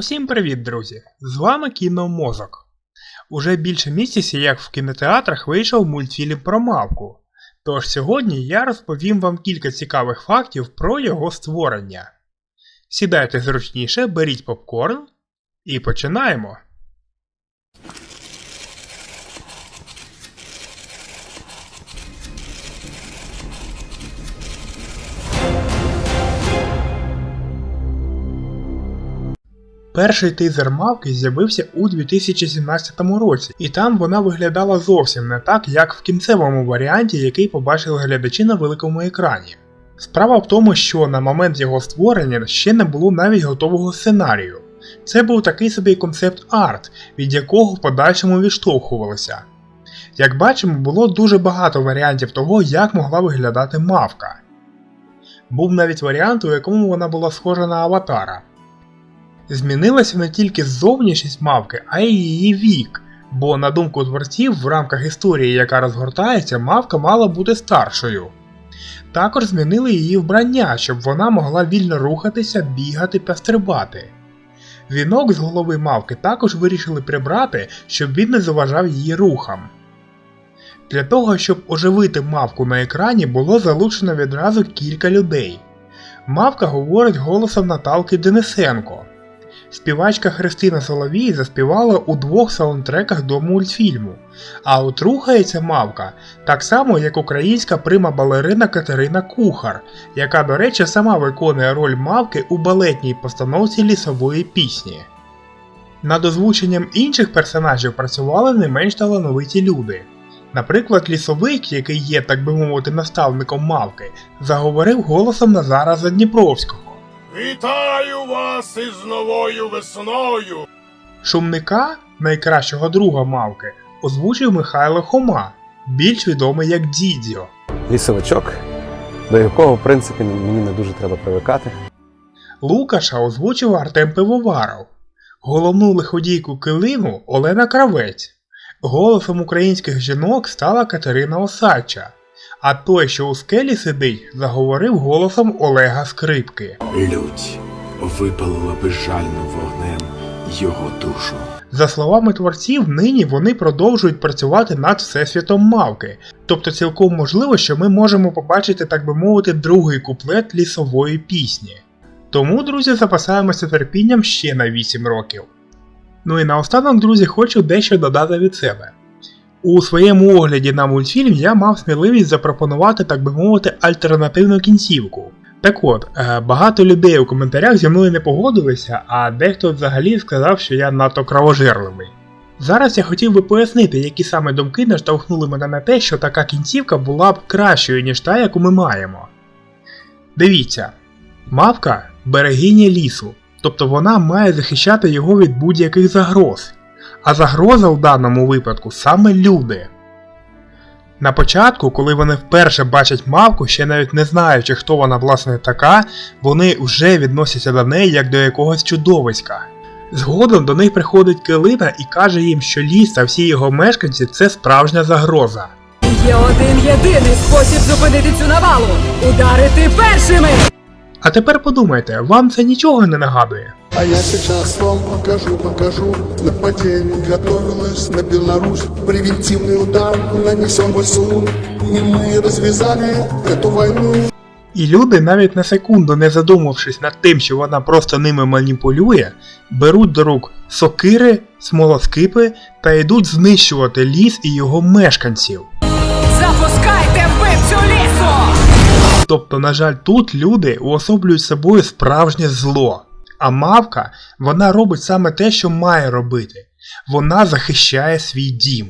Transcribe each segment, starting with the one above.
Усім привіт, друзі! З вами Кіномозок. Уже більше місяця, як в кінотеатрах вийшов мультфільм про мавку. Тож сьогодні я розповім вам кілька цікавих фактів про його створення. Сідайте зручніше, беріть попкорн і починаємо. Перший тизер мавки з'явився у 2017 році, і там вона виглядала зовсім не так, як в кінцевому варіанті, який побачили глядачі на великому екрані. Справа в тому, що на момент його створення ще не було навіть готового сценарію. Це був такий собі концепт арт, від якого в подальшому відштовхувалися. Як бачимо, було дуже багато варіантів того, як могла виглядати мавка. Був навіть варіант, у якому вона була схожа на аватара. Змінилася не тільки зовнішність мавки, а й її вік, бо, на думку творців, в рамках історії, яка розгортається, мавка мала бути старшою. Також змінили її вбрання, щоб вона могла вільно рухатися, бігати та стрибати. Вінок з голови мавки також вирішили прибрати, щоб він не заважав її рухам. Для того, щоб оживити мавку на екрані, було залучено відразу кілька людей. Мавка говорить голосом Наталки Денисенко. Співачка Христина Соловій заспівала у двох саундтреках до мультфільму, а от рухається мавка так само, як українська прима балерина Катерина Кухар, яка, до речі, сама виконує роль мавки у балетній постановці лісової пісні. Над озвученням інших персонажів працювали не менш талановиті люди. Наприклад, лісовик, який є, так би мовити, наставником мавки, заговорив голосом Назара Задніпровського. Вітаю вас із новою весною! Шумника, найкращого друга мавки, озвучив Михайло Хома, більш відомий як Дідьо. лісовичок, до якого, в принципі, мені не дуже треба привикати. Лукаша озвучив Артем Пивоваров, головну лиходійку Килину Олена Кравець. Голосом українських жінок стала Катерина Осадча, а той, що у скелі сидить, заговорив голосом Олега Скрипки. Лють випалила безжальним вогнем його душу. За словами творців, нині вони продовжують працювати над всесвітом мавки, тобто цілком можливо, що ми можемо побачити, так би мовити, другий куплет лісової пісні. Тому, друзі, запасаємося терпінням ще на 8 років. Ну і наостанок, друзі, хочу дещо додати від себе. У своєму огляді на мультфільм я мав сміливість запропонувати, так би мовити, альтернативну кінцівку. Так от, е, багато людей у коментарях зі мною не погодилися, а дехто взагалі сказав, що я надто кровожерливий. Зараз я хотів би пояснити, які саме думки наштовхнули мене на те, що така кінцівка була б кращою, ніж та, яку ми маємо. Дивіться, мавка берегиня лісу, тобто вона має захищати його від будь-яких загроз. А загроза в даному випадку саме люди. На початку, коли вони вперше бачать мавку, ще навіть не знаючи, хто вона власне така, вони вже відносяться до неї як до якогось чудовиська. Згодом до них приходить Килина і каже їм, що ліс та всі його мешканці це справжня загроза. Є один єдиний спосіб зупинити цю навалу ударити першими! А тепер подумайте, вам це нічого не нагадує? А я сейчас вам покажу, покажу Нападение готовилось на Беларусь Превентивный удар нанесен в СУ И мы развязали эту войну І люди, навіть на секунду не задумавшись над тим, що вона просто ними маніпулює, беруть до рук сокири, смолоскипи та йдуть знищувати ліс і його мешканців. Запускайте вбивцю лісу! Тобто, на жаль, тут люди уособлюють собою справжнє зло. А мавка, вона робить саме те, що має робити. Вона захищає свій дім.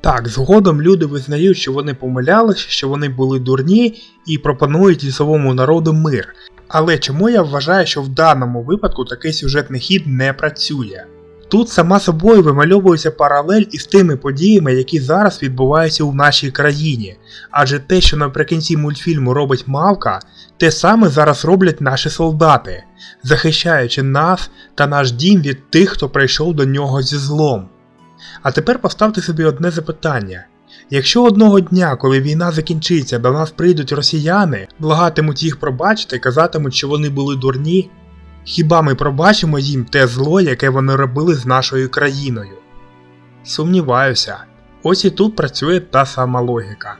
Так, згодом люди визнають, що вони помилялися, що вони були дурні і пропонують лісовому народу мир. Але чому я вважаю, що в даному випадку такий сюжетний хід не працює? Тут сама собою вимальовується паралель із тими подіями, які зараз відбуваються у нашій країні. Адже те, що наприкінці мультфільму робить Мавка, те саме зараз роблять наші солдати, захищаючи нас та наш дім від тих, хто прийшов до нього зі злом. А тепер поставте собі одне запитання. Якщо одного дня, коли війна закінчиться, до нас прийдуть росіяни, благатимуть їх пробачити, казатимуть, що вони були дурні, Хіба ми пробачимо їм те зло, яке вони робили з нашою країною? Сумніваюся, ось і тут працює та сама логіка.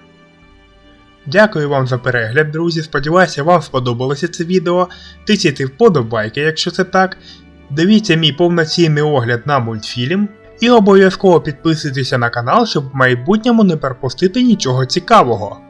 Дякую вам за перегляд, друзі. Сподіваюся, вам сподобалося це відео. Тисяйте вподобайки, якщо це так. Дивіться мій повноцінний огляд на мультфільм. І обов'язково підписуйтеся на канал, щоб в майбутньому не пропустити нічого цікавого.